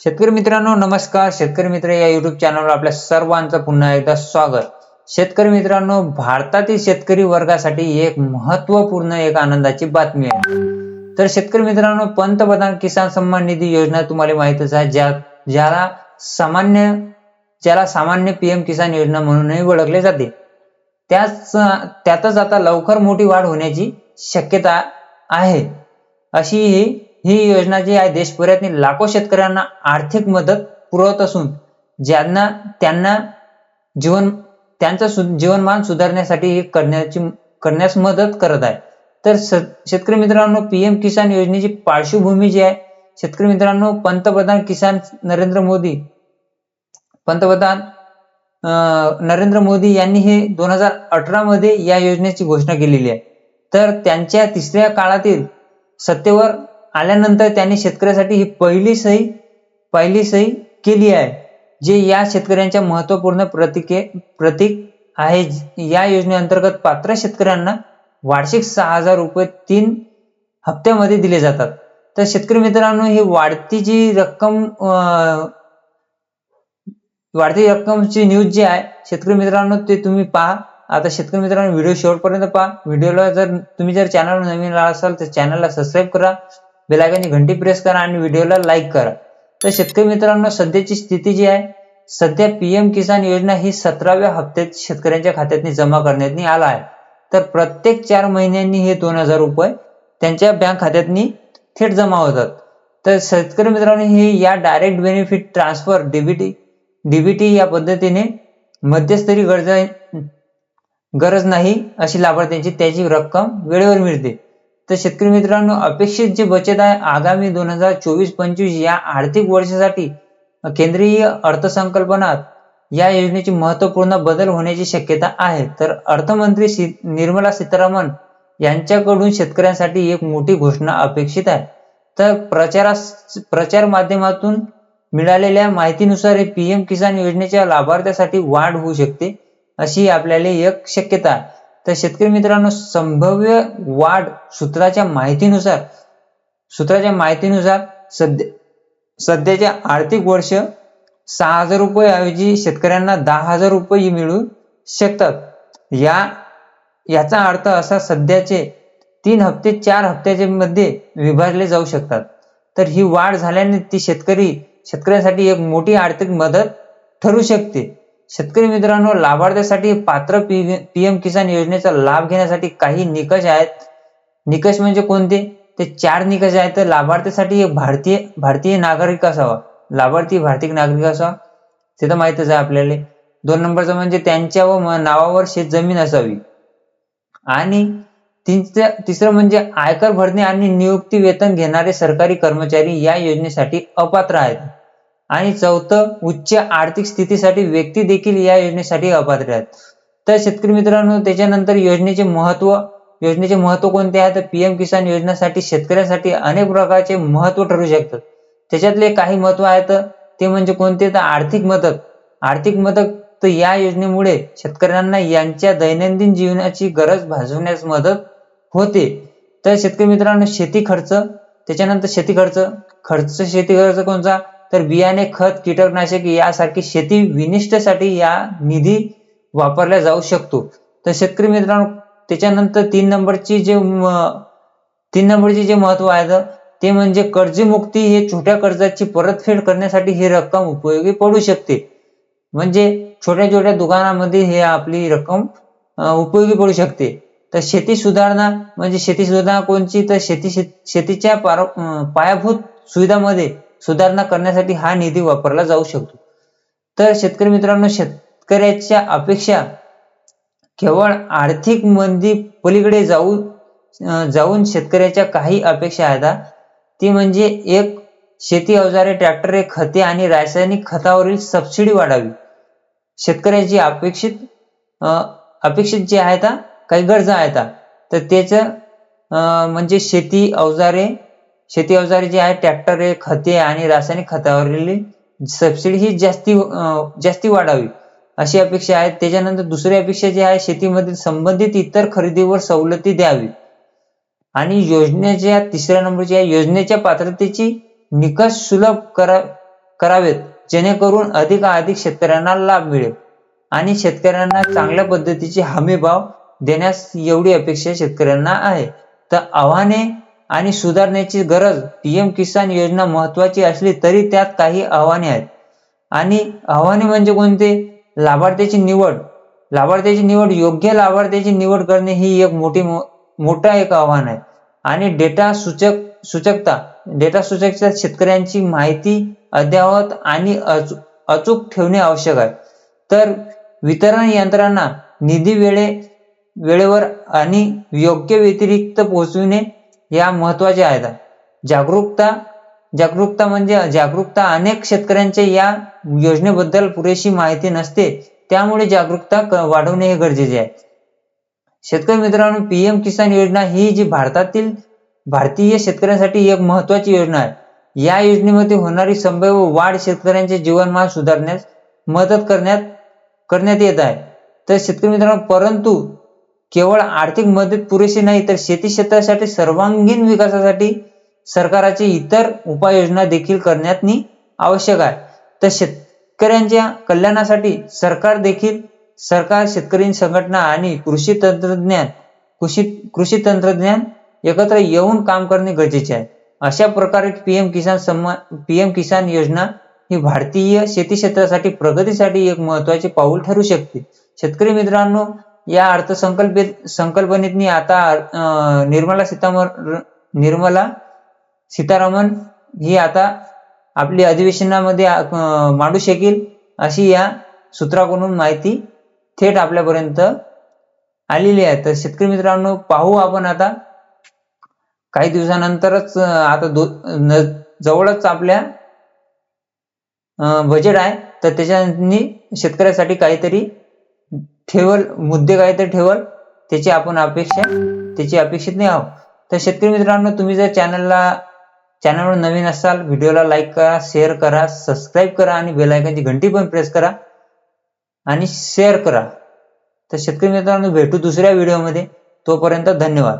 शेतकरी मित्रांनो नमस्कार. शेतकरी मित्र या युट्यूब चॅनलवर आपल्या सर्वांचं पुन्हा एकदा स्वागत. शेतकरी मित्रांनो भारतातील शेतकरी वर्गासाठी एक महत्त्वपूर्ण एक आनंदाची बातमी आहे. तर शेतकरी मित्रांनो पंतप्रधान किसान सन्मान निधी योजना तुम्हाला माहितच आहे ज्या ज्याला सामान्य ज्याला सामान्य पीएम किसान योजना म्हणूनही ओळखले जाते. त्याच त्यातच आता लवकर मोठी वाढ होण्याची शक्यता आहे. अशी ही ही योजना जी आहे देशभरातील लाखो शेतकऱ्यांना आर्थिक मदत पुरवत असून ज्यांना त्यांना जीवन त्यांचं सु- जीवनमान सुधारण्यासाठी हे करण्याची करण्यास मदत करत आहे. तर शेतकरी मित्रांनो पीएम किसान योजनेची पार्श्वभूमी जी आहे शेतकरी मित्रांनो पंतप्रधान किसान नरेंद्र मोदी पंतप्रधान नरेंद्र मोदी यांनी हे दोन हजार अठरा मध्ये या योजनेची घोषणा केलेली आहे. तर त्यांच्या तिसऱ्या काळातील सत्तेवर आल्यानंतर त्यांनी शेतकऱ्यासाठी ही पहिली सही पहिली सही केली आहे जे या शेतकऱ्यांच्या महत्त्वपूर्ण प्रतिके प्रतीक आहे. या योजनेअंतर्गत पात्र शेतकऱ्यांना वार्षिक सहा हजार रुपये तीन हप्त्यामध्ये दिले जातात. तर शेतकरी मित्रांनो ही वाढती जी रक्कम वाढती रक्कमची न्यूज जी आहे शेतकरी मित्रांनो ते तुम्ही पहा. आता शेतकरी मित्रांनो व्हिडिओ शेवटपर्यंत पहा. व्हिडिओला जर तुम्ही जर चॅनल नवीन आला असाल तर चॅनलला सबस्क्राईब करा. बेलायकनची घंटी प्रेस करा आणि व्हिडिओला लाईक करा. तर शेतकरी मित्रांनो सध्याची स्थिती जी आहे सध्या पीएम किसान योजना ही सतराव्या हप्त्यात शेतकऱ्यांच्या खात्यात जमा करण्यात आला आहे. तर प्रत्येक चार महिन्यांनी हे दोन हजार रुपये त्यांच्या बँक खात्यात थेट जमा होतात. तर शेतकरी मित्रांनो हे या direct benefit transfer DBT DBT या पद्धतीने मध्यस्थरी गरज गरज नाही अशी लाभार्थ्यांची त्याची रक्कम वेळेवर मिळते. तर शेतकरी मित्रांनो अपेक्षित जे बचत आहे आगामी दोन हजार चोवीस पंचवीस या आर्थिक वर्षासाठी केंद्रीय अर्थसंकल्पनात या योजनेची महत्त्वपूर्ण बदल होण्याची शक्यता आहे. तर अर्थमंत्री निर्मला सीतारामन यांच्याकडून शेतकऱ्यांसाठी एक मोठी घोषणा अपेक्षित आहे. तर प्रचारास प्रचार माध्यमातून मिळालेल्या माहितीनुसार पीएम किसान योजनेच्या लाभार्थ्यासाठी वाढ होऊ शकते अशी आपल्याला एक शक्यता आहे. तर शेतकरी मित्रांनो संभाव्य वाढ सूत्राच्या माहितीनुसार सूत्राच्या माहितीनुसार सध्या सध्याच्या आर्थिक वर्ष सहा हजार रुपये ऐवजी शेतकऱ्यांना दहा हजार रुपये मिळू शकतात. या याचा अर्थ असा सध्याचे तीन हप्ते चार हप्त्याचे मध्ये विभागले जाऊ शकतात. तर ही वाढ झाल्याने ती शेतकरी शेतकऱ्यांसाठी एक मोठी आर्थिक मदत ठरू शकते. शेतकरी मित्रांनो लाभार्थ्यासाठी पात्र पीएम किसान योजनेचा लाभ घेण्यासाठी काही निकष आहेत. निकष म्हणजे कोणते? ते चार निकष आहेत. तर लाभार्थ्यासाठी एक भारतीय भारतीय नागरिक असावा. लाभार्थी भारतीय नागरिक असावा. ते तर माहितच आहे आपल्याला. दोन नंबरचं म्हणजे त्यांच्या व नावावर शेत जमीन असावी. आणि तिसरं म्हणजे आयकर भरणे आणि नियुक्ती वेतन घेणारे सरकारी कर्मचारी या योजनेसाठी अपात्र आहेत. आणि चौथं उच्च आर्थिक स्थितीसाठी व्यक्ती देखील या योजनेसाठी अपात्र आहेत. तर शेतकरी मित्रांनो त्याच्यानंतर योजनेचे महत्त्व योजनेचे महत्त्व कोणते आहे? तर पीएम किसान योजनेसाठी शेतकऱ्यांसाठी अनेक प्रकारचे महत्त्व ठरू शकतात. त्याच्यातले काही महत्त्व आहेत ते म्हणजे कोणते? तर आर्थिक मदत. आर्थिक मदत तर या योजनेमुळे शेतकऱ्यांना यांच्या दैनंदिन जीवनाची गरज भाजवण्यास मदत होते. तर शेतकरी मित्रांनो शेती खर्च. त्याच्यानंतर शेती खर्च. खर्च शेती खर्च कोणता? तर बियाणे खत कीटकनाशक यासारखी शेती विनिष्ठसाठी या निधी वापरला जाऊ शकतो. तर शेतकरी मित्रांनो त्याच्यानंतर तीन नंबरची जे तीन नंबरचे जे महत्त्व आहे ते म्हणजे कर्जमुक्ती हे छोट्या कर्जाची परतफेड करण्यासाठी ही रक्कम उपयोगी पडू शकते. म्हणजे छोट्या छोट्या दुकानामध्ये हे आपली रक्कम उपयोगी पडू शकते. तर शेती सुधारणा म्हणजे शेती सुधारणा कोणची? तर शेती शेतीच्या पायाभूत सुविधामध्ये सुधारणा करण्यासाठी हा निधी वापरला जाऊ शकतो. तर शेतकरी मित्रांनो शेतकऱ्याच्या अपेक्षा केवळ आर्थिक मंदी पलीकडे जाऊ जाऊन शेतकऱ्याच्या काही अपेक्षा आहेत. ती म्हणजे एक शेती अवजारे ट्रॅक्टरे खते आणि रासायनिक खतावरील सबसिडी वाढावी. शेतकऱ्याची अपेक्षित अपेक्षित जे आहेत काही गरजा आहेत तर त्याचं म्हणजे शेती अवजारे शेती अवजारे जे आहे ट्रॅक्टर खते आणि रासायनिक खतावरील सबसिडी ही जास्ती जास्ती वाढावी. अशी अपेक्षा आहे. त्याच्यानंतर दुसरी अपेक्षा जी आहे शेतीमधील संबंधित इतर खरेदीवर सवलती द्यावी. आणि योजनेच्या तिसऱ्या नंबरची आहे योजनेच्या पात्रतेची निकष सुलभ करा करावेत जेणेकरून अधिकाधिक शेतकऱ्यांना लाभ मिळेल. आणि शेतकऱ्यांना चांगल्या पद्धतीचे हमी भाव देण्यास एवढी अपेक्षा शेतकऱ्यांना आहे. तर आव्हाने आणि सुधारण्याची गरज पीएम किसान योजना महत्वाची असली तरी त्यात काही आव्हाने आहेत. आणि आव्हाने म्हणजे कोणते? लाभार्थ्याची निवड. लाभार्थ्याची निवड योग्य लाभार्थ्याची निवड करणे ही एक मोठी मोठा एक आव्हान आहे. आणि डेटा सूचक सूचकता डेटा सूचकता शेतकऱ्यांची माहिती अद्ययावत आणि अचूक ठेवणे आवश्यक आहे. तर वितरण यंत्रणा निधी वेळे वेळेवर आणि योग्य व्यतिरिक्त पोहोचविणे या महत्त्वाच्या आहेत. जागरूकता जागरूकता म्हणजे जागरूकता अनेक शेतकऱ्यांच्या या योजनेबद्दल पुरेशी माहिती नसते. त्यामुळे जागरूकता वाढवणे हे गरजेचे आहे. शेतकरी मित्रांनो पीएम किसान योजना ही जी भारतातील भारतीय शेतकऱ्यांसाठी एक महत्वाची योजना आहे. या योजनेमध्ये होणारी संभाव्य वाढ शेतकऱ्यांचे जीवनमान सुधारण्यास मदत करण्यात करण्यात येत आहे. तर शेतकरी मित्रांनो परंतु केवळ आर्थिक मदत पुरेशी नाही तर शेती क्षेत्रासाठी सर्वांगीण विकासासाठी सरकारची इतर उपाययोजना देखील करण्यात आवश्यक आहे. तर शेतकऱ्यांच्या कल्याणासाठी सरकार देखील सरकार शेतकरी संघटना आणि कृषी तंत्रज्ञान कृषी कृषी तंत्रज्ञान एकत्र येऊन काम करणे गरजेचे आहे. अशा प्रकारे पीएम किसान सन्मान पीएम किसान योजना ही भारतीय शेती क्षेत्रासाठी प्रगतीसाठी एक महत्त्वाचे पाऊल ठरू शकते. शेतकरी मित्रांनो या अर्थसंकल्पित संकल्पनेतनी आता निर्मला सीतारामन निर्मला सीतारामन ही आता आपली अधिवेशनामध्ये मांडू शकेल अशी या सूत्राकडून माहिती थेट आपल्यापर्यंत आलेली आहे. तर शेतकरी मित्रांनो पाहू आपण आता काही दिवसानंतरच आता दो जवळच आपल्या बजेट आहे. तर त्याच्यानी शेतकऱ्यासाठी काहीतरी ठेवल मुद्दे काय तर ठेवल त्याची आपण अपेक्षा त्याची अपेक्षित नाही आहोत. तर शेतकरी मित्रांनो तुम्ही जर चॅनलला चॅनलवर नवीन असाल व्हिडिओला लाईक करा शेअर करा सबस्क्राईब करा आणि बेलायकनची घंटी पण प्रेस करा आणि शेअर करा. तर शेतकरी मित्रांनो भेटू दुसऱ्या व्हिडिओमध्ये तोपर्यंत धन्यवाद.